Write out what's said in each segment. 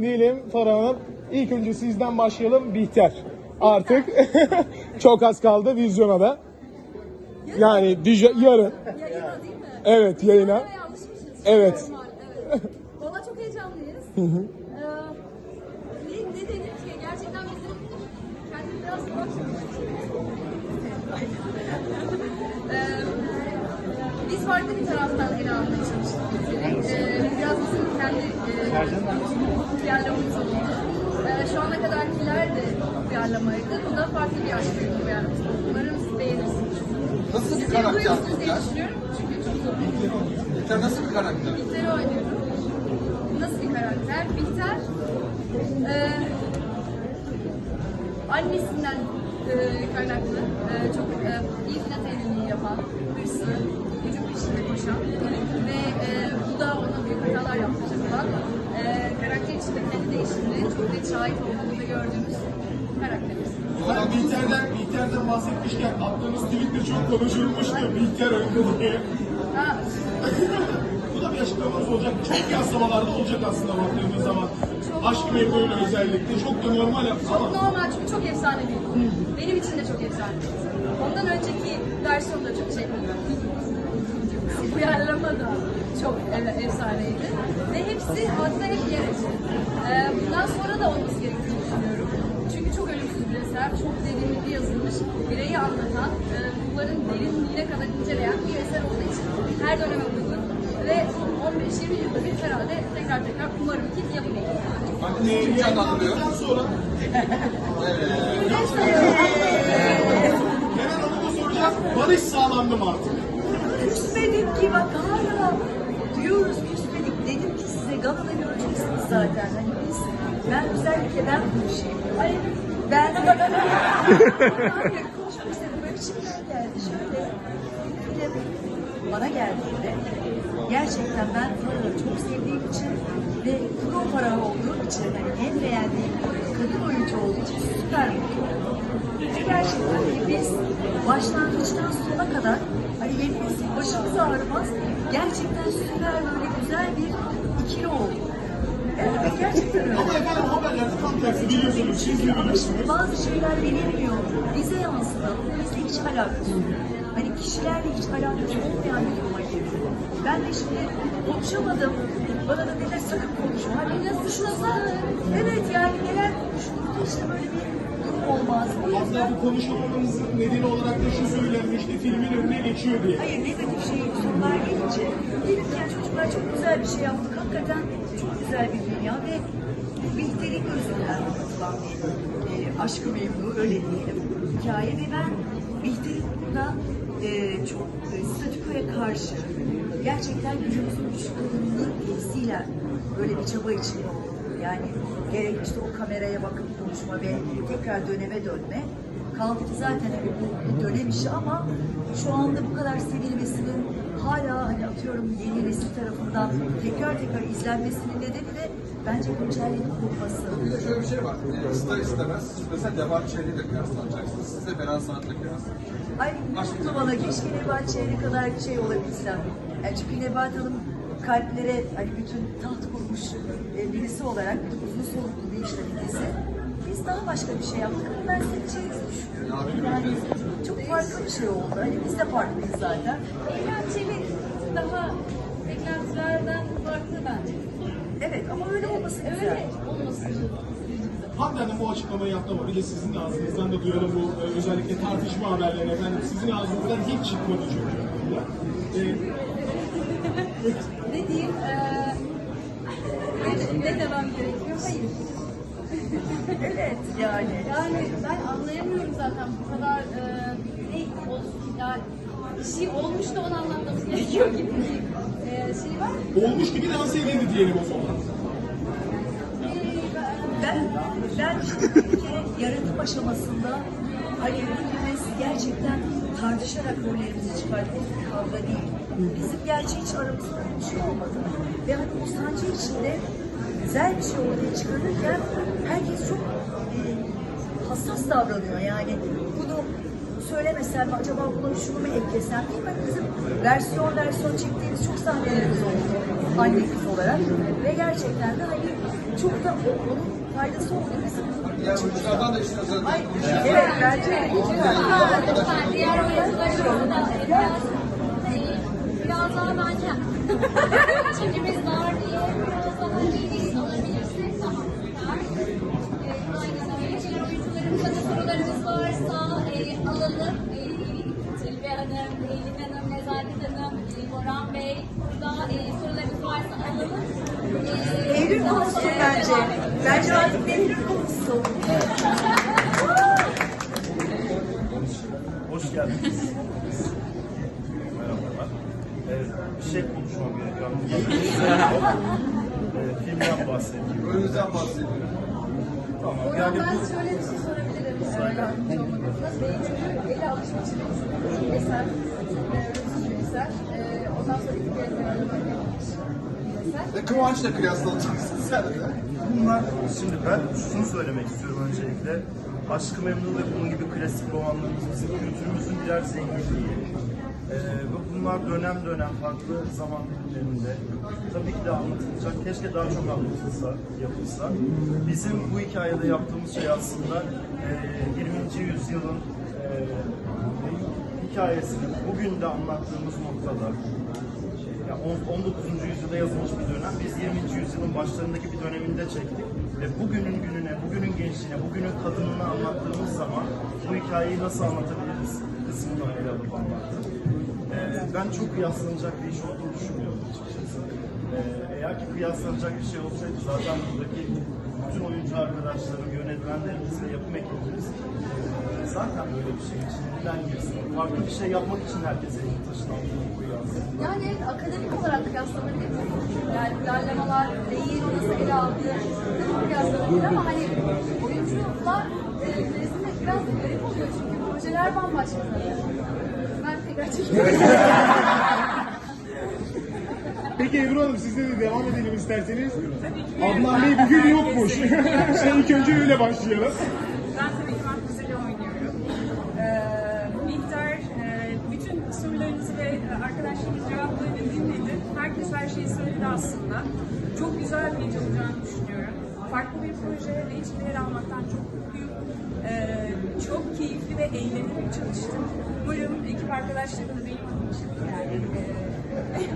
Diyelim Farah Hanım. İlk önce sizden başlayalım. Bihter. Artık çok az kaldı vizyona da. Yani dij- yarın. Yayına değil mi? Evet yayına. Evet. Evet. Valla çok heyecanlıyız. Ee, ne, ne denir ki? Gerçekten bizim kendimiz biraz ee, biz farklı bir taraftan ele almaya çalıştık. Ee, biraz bizim kendi e, uyarlamamız oldu. Ee, şu ana kadarkiler de uyarlamaydı. Bu da farklı bir aşk bir uyarlaması. Umarım siz beğenirsiniz. Nasıl bir karakter yapıyorsunuz diye Bihter? düşünüyorum. Çünkü çok zor. Bihter nasıl bir karakter? Bihter'i oynuyorum. Nasıl bir karakter? Bihter eee annesinden eee kaynaklı eee, çok eee, iyi finans içinde kendi değişimini çok net şahit olduğunu gördüğümüz karakterimiz. Hani Bihter'den, Bihter'den bahsetmişken attığınız tweette çok konuşulmuştu. Bihter öldü diye. Ha, Bu da bir açıklamanız olacak. Çok yansımalarda olacak aslında baktığımız zaman. Aşk memnunuyla özellikle. Çok da normal Çok ama. normal çünkü çok efsane bir. Benim için de çok efsane bir. Ondan önceki versiyon da çok şey uyarlama da çok evet, efsaneydi. Ve hepsi hatta hep yer. Ee, bundan sonra da olması gerektiğini düşünüyorum. Çünkü çok ölümsüz bir eser, çok derinlikli yazılmış, bireyi anlatan, e, ruhların derinliğine kadar inceleyen bir eser olduğu için her döneme uygun. Ve 15-20 yılda bir herhalde tekrar tekrar umarım ki yapılır. Ee, canlandırıyor? yayınlandıktan sonra Hemen onu da soracağız. Barış sağlandı mı artık? Küsmedik ki bak hala diyoruz ki size galada göreceksiniz zaten hani biz ben özellikle ben konuşayım. Ay ben konuşmak istedim böyle içimden geldi şöyle film bana geldiğinde gerçekten ben Farah'ı çok sevdiğim için ve pro Farah olduğum için hani en beğendiğim kadın oyuncu olduğu için süper mutlu gerçekten de biz başlangıçtan sona kadar hani yemin etsin başımız ağrımaz. Gerçekten süper böyle güzel bir oldu. Evet gerçekten öyle. Ama efendim haberlerde tam tersi biliyorsunuz. Siz de bazı şeyler bilinmiyor. Bize yansıdan, bizle hiç alakası yok. Hani kişilerle hiç alakası olmayan bir duruma girdi. Ben de şimdi konuşamadım. Bana da dediler sakın konuşma. Hani konuşulsa, evet yani neler konuşulur işte böyle bir olmaz. Yüzden bu konuşmamamızın nedeni olarak da şu söylenmişti. Filmin önüne geçiyor diye. Hayır negatif şey sorular gelince dedim ki ya çocuklar çok güzel bir şey yaptık. Hakikaten çok güzel bir dünya ve Bihter'in gözünden anlatılan bir e, aşkı memnu öyle diyelim hikaye ve ben Bihter'in burada e, çok e, statükoya karşı gerçekten günümüzün güçlü kadınının temsilen böyle bir çaba içinde olduğunu yani gerek işte o kameraya bakıp konuşma ve tekrar döneme dönme Kaldı ki zaten hani bu bir dönem işi ama şu anda bu kadar sevilmesinin hala hani atıyorum yeni nesil tarafından tekrar tekrar izlenmesinin nedeni de bence güncelliğinin kurulması. Bir de şöyle bir şey var. E, ister istemez siz mesela Nebahat Çehri'yle kıyaslanacaksınız. Siz de Beren Sanat'la kıyaslanacaksınız. Ay mutlu bana keşke Nebahat Çehre kadar bir şey olabilsem. Yani çünkü Nebahat Hanım kalplere hani bütün taht kurmuş e, birisi olarak uzun soluklu bir işte birisi. Biz daha başka bir şey yaptık ama ben seveceğinizi düşünüyorum. Yani çok farklı bir şey oldu. Hani biz de farklıyız zaten. Eğlenceli, daha beklentilerden farklı bence. Evet ama öyle olması güzel. Öyle olması Hande Hanım bu açıklamayı yaptı ama bir de sizin ağzınızdan da duyalım bu e, özellikle tartışma haberlerini efendim. Sizin ağzınızdan hiç çıkmadı çünkü. E, ne diyeyim? Ee, ne, ne demem gerekiyor? Hayır. Evet yani. Yani ben anlayamıyorum zaten bu kadar e, ne olsun yani bir şey olmuş da onu anlatmamız gerekiyor gibi bir e, şey var. olmuş gibi dans edildi diyelim o zaman. Ben, ben işte bir kere yaratım aşamasında hani hepimiz gerçekten tartışarak rollerimizi çıkarttık bir kavga değil. Bizim gerçi hiç aramızda bir şey olmadı. Ve hani bu sancı içinde güzel bir şey ortaya çıkarırken herkes çok e, hassas davranıyor. Yani bunu söylemesem acaba buna şunu mu eklesem değil mi? Bizim versiyon versiyon çektiğimiz çok sahnelerimiz oldu anne kız olarak ve gerçekten de hani çok da onun faydası oldu. Bizim Diğer oyunculardan da işte özel Ay, evet bence de. Diğer oyuncularımızı da biraz, e, biraz daha bence çekimiz var diye biraz daha iyi alabilirsek daha süper. E, aynen öyle. Diğer oyuncularımıza da sorularınız varsa e, alalım. E, Tilbe Hanım, Eylül Hanım, Nezaket Hanım, e, Boran Bey burada e, sorularınız varsa alalım. E, Eylül konuşsun bence. Bence artık Eylül konuşsun. Hoş geldiniz. Merhabalar. Evet, bir şey konuşmam gerekiyor. Ee, filmden bahsedeyim. Önünüzden bahsediyorum. Tamam. Yani ben bu şöyle bir şey sorabilirim. Sonra olmadığında Beylikdüzü ele alışmış bir eser. e, eser. E, Ondan sonra iki kez eser. Kıvanç'la kıyaslanacaksın sen de. bunlar, şimdi ben şunu söylemek istiyorum öncelikle. Aşkı Memnu ve bunun gibi klasik romanlarımız bizim kültürümüzün birer zenginliği. Ee, bunlar dönem dönem farklı zaman dilimlerinde tabii ki de anlatılacak. Keşke daha çok anlatılsa, yapılsa. Bizim bu hikayede yaptığımız şey aslında e, 20. yüzyılın e, hikayesini bugün de anlattığımız noktada ya on- 19. yüzyılda yazılmış bir dönem. Biz 20. yüzyılın başlarındaki bir döneminde çektik. Ve bugünün gününe, bugünün gençliğine, bugünün kadınına anlattığımız zaman bu hikayeyi nasıl anlatabiliriz kısmını ele alıp anlattık. Ee, ben çok kıyaslanacak bir iş olduğunu düşünmüyorum açıkçası. Ee, eğer ki kıyaslanacak bir şey olsaydı zaten buradaki bütün oyuncu arkadaşlarım, yönetmenlerimiz ve yapım ekibimiz e, zaten böyle bir şey için neden girsin? Farklı bir şey yapmak için herkese elini taşın altına koyuyor aslında. Yani evet, akademik olarak kıyaslanabilir. Yani uyarlamalar, değil, nasıl ele aldığı kıyaslanabilir ama hani oyuncular e, biraz da garip oluyor çünkü projeler bambaşka. Peki Ebru Hanım sizle de devam edelim isterseniz. Adnan Bey bugün yokmuş. şey ilk önce öyle başlayalım. Ben tabii ki Mahfuze'yle oynuyorum. Ee, Bihter e, bütün sorularınızı ve arkadaşlarımız cevaplarını dinledi. Herkes her şeyi söyledi aslında. Çok güzel bir gece olacağını düşünüyorum. Farklı bir proje ve içinde yer almaktan çok mutluyum. Ee, çok keyifli ve eğlenerek çalıştım. Umarım ekip arkadaşlarım da benim için yani e,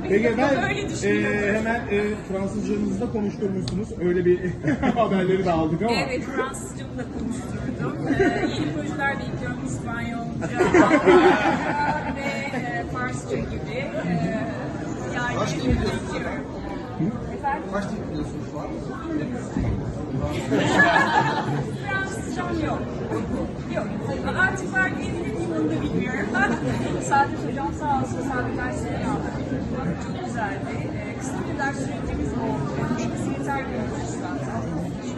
Peki ben öyle e, hemen e, Fransızcanızda konuşturmuşsunuz. Öyle bir haberleri de aldık ama. Evet, Fransızcamı da konuşturdum. Ee, yeni projeler bekliyorum İspanyolca ve e, Farsça gibi. Ee, yani Kaç Kaç dil biliyorsunuz şu an? Fransızcam yok. Yok. Artık var diyebilir miyim onu da bilmiyorum. Saadet hocam sağ olsun Saadet dersleri aldık. Çok güzeldi. Ee, kısa bir ders sürecimiz oldu. Biz yeter görüyoruz zaten.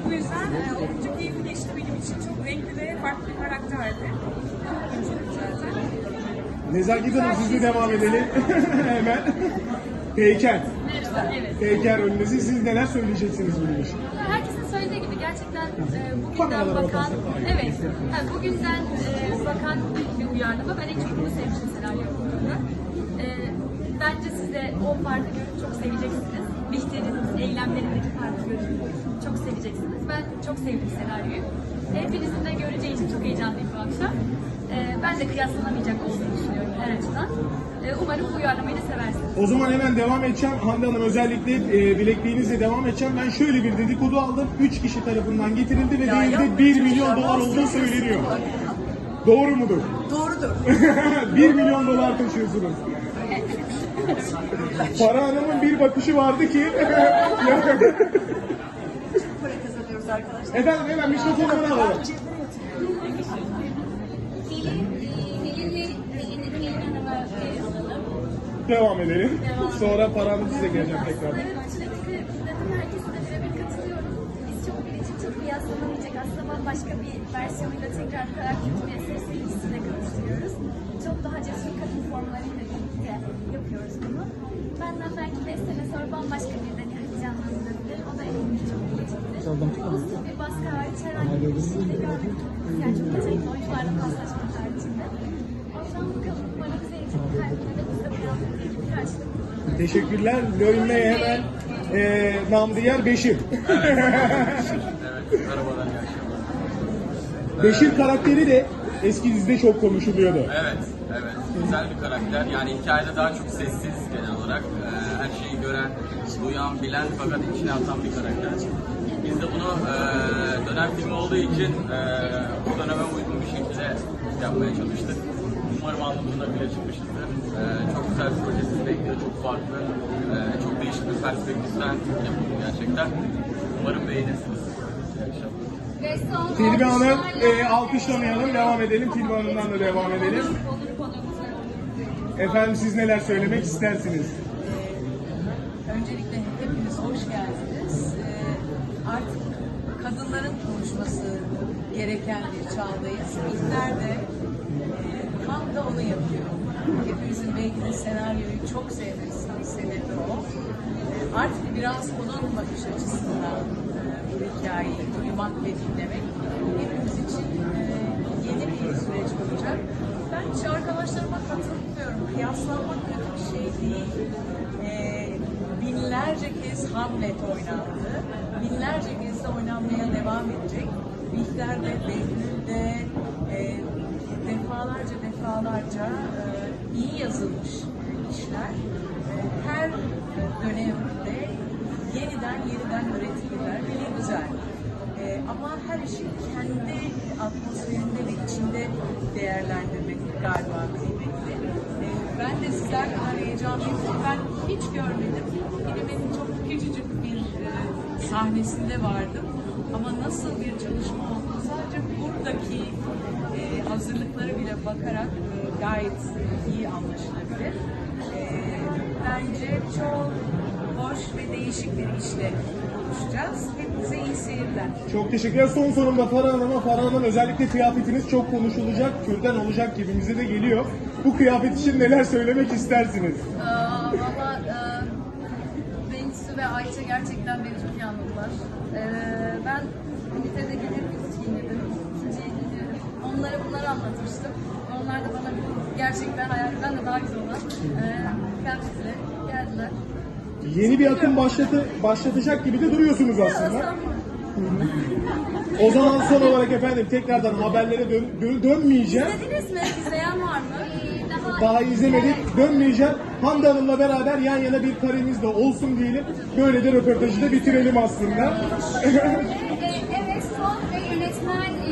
Bu yüzden e, oldukça keyifli geçti benim için. Çok renkli ve farklı bir karakterdi. Çok zaten. Nezaket Hanım sizle devam edelim. hemen. Peyker. Evet. Peyker önünüzde siz neler söyleyeceksiniz bunun için? Herkesin söylediği gibi gerçekten e, bugünden Kameralara bakan, bakarsak. evet, ha, bugünden e, bakan bir uyarlama. Ben en çok bunu sevmiştim senaryo okulunda. E, bence siz de o farkı görüp çok seveceksiniz. Bihter'in eylemlerindeki farkı görüp çok seveceksiniz. Ben çok sevdim senaryoyu. Hepinizin de göreceği için çok heyecanlıyım bu akşam. E, ben de kıyaslanamayacak olduğunu düşünüyorum her açıdan. E, umarım bu uyarlamayı da seversiniz. O zaman hemen devam edeceğim. Hande Hanım özellikle e, bilekliğinizle devam edeceğim. Ben şöyle bir dedikodu aldım. 3 kişi tarafından getirildi ve Ya değeri yapma, 1 çocuklar, milyon dolar olduğu bahsediyorsun. söyleniyor. Doğru mudur? Doğrudur. 1 milyon dolar taşıyorsunuz. Para Hanım'ın bir bakışı vardı ki... Para kazanıyoruz arkadaşlar. Efendim hemen mikrofonunu alalım. Devam edelim. Devam. Sonra Para Hanım size geleceğim tekrar. Evet, Çilek'te zaten herkesle birebir katılıyorum. Biz çok biricik, çok kıyaslanamayacak aslında bambaşka bir versiyonuyla tekrar karakter bir eser serisine kavuşturuyoruz. Çok daha cesur kadın formlarıyla birlikte yapıyoruz bunu. Benden belki 5 sene sonra bambaşka bir Dani canlandırabilir. O da eminim çok iyi çıktı. Olumsuz bir baskı hariç herhangi bir şey de görmedim. Yani çok yetenekli oyuncularla paslaşmak haricinde. O akşam bakalım. Umarım seyirci kalbine de biz de biraz karşılık Teşekkürler. Dönmeye hemen e, nam diğer Beşir. Evet, merhabalar, iyi akşamlar. Beşir karakteri de eski dizide çok konuşuluyordu. Evet, evet. Güzel bir karakter. Yani hikayede daha çok sessiz olarak. Ee, her şeyi gören, duyan, bilen fakat içine atan bir karakter. Biz de bunu e, dönem filmi olduğu için e, o döneme uygun bir şekilde yapmaya çalıştık. Umarım anlamında bile çıkmışızdır. E, çok güzel bir proje sizi bekliyor, çok farklı. E, çok değişik bir perspektiften yapıldı gerçekten. Umarım beğenirsiniz. Tilbe Hanım e, alkışlamayalım. Devam edelim. Tilbe Hanım'dan da devam edelim. Efendim siz neler söylemek istersiniz? Öncelikle hepiniz hoş geldiniz. Ee, artık kadınların konuşması gereken bir çağdayız. Bizler de e, tam da onu yapıyor. Hepimizin belki de senaryoyu çok sevmesinin sebebi o. Ee, artık biraz onun bakış açısından e, bu hikayeyi duymak ve dinlemek hepimiz için e, yeni bir süreç olacak. Hiç arkadaşlarıma katılmıyorum. Kıyaslanmak kötü bir şey değil. Ee, binlerce kez Hamlet oynandı. Binlerce kez de oynanmaya devam edecek. Bihter de, Behlül de e, defalarca defalarca e, iyi yazılmış işler. E, her dönemde yeniden yeniden üretilirler ve güzel. E, ama her işi kendi atmosferinde ve içinde değerlendirmek galiba kıymetli. E, ben de sizlerle heyecanlıyım. Ben hiç görmedim. Filmin çok küçücük bir e, sahnesinde vardım. Ama nasıl bir çalışma olduğunu sadece buradaki e, hazırlıklara bile bakarak e, gayet iyi anlaşılabilir. E, bence çok hoş ve değişik bir işle buluşacağız. Hepinize iyi seyirler. Çok teşekkürler. Son sorumda Farah Hanım'a. Farah Hanım özellikle kıyafetiniz çok konuşulacak, kürden olacak gibimize de geliyor. Bu kıyafet için neler söylemek istersiniz? Ee, Valla e, Bengüsü ve Ayça gerçekten beni çok iyi anladılar. Ee, ben İngiltere'de hep bir giyinirdim. İkinciye. Onlara bunları anlatmıştım. Onlar da bana gerçekten hayalimden de daha güzel olan e, kıyafetle geldiler. Yeni bir akım başlatı, başlatacak gibi de duruyorsunuz aslında. O zaman son olarak efendim tekrardan haberlere dön, dön- dönmeyeceğim. İzlediniz mi? İzleyen var mı? Daha Daha izlemedik, dönmeyeceğim. Hande Hanım'la beraber yan yana bir karemiz de olsun diyelim. Böyle de röportajı da bitirelim aslında. Ee, evet son ve yönetmen, e,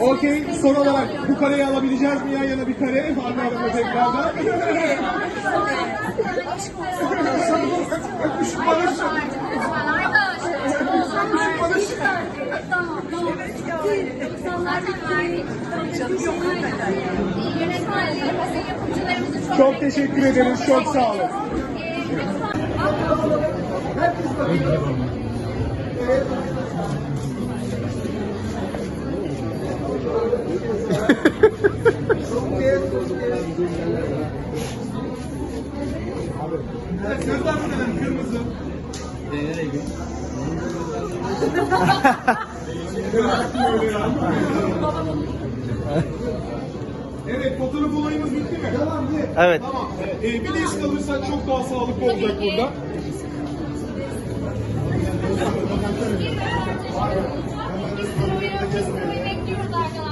Okey, son olarak bu kareyi alabileceğiz mi yan yana bir kare? Hande Hanım'la tekrardan. Çok teşekkür ederiz, çok sağ olun. Gözden edelim kırmızı. Evet fotoğraf olayımız bitti mi? Tamam Evet. Tamam. Ee, bir de iz kalırsa çok daha sağlıklı olacak burada. Bekliyoruz arkadaşlar.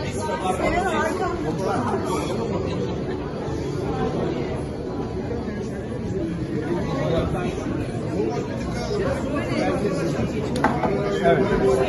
Evet.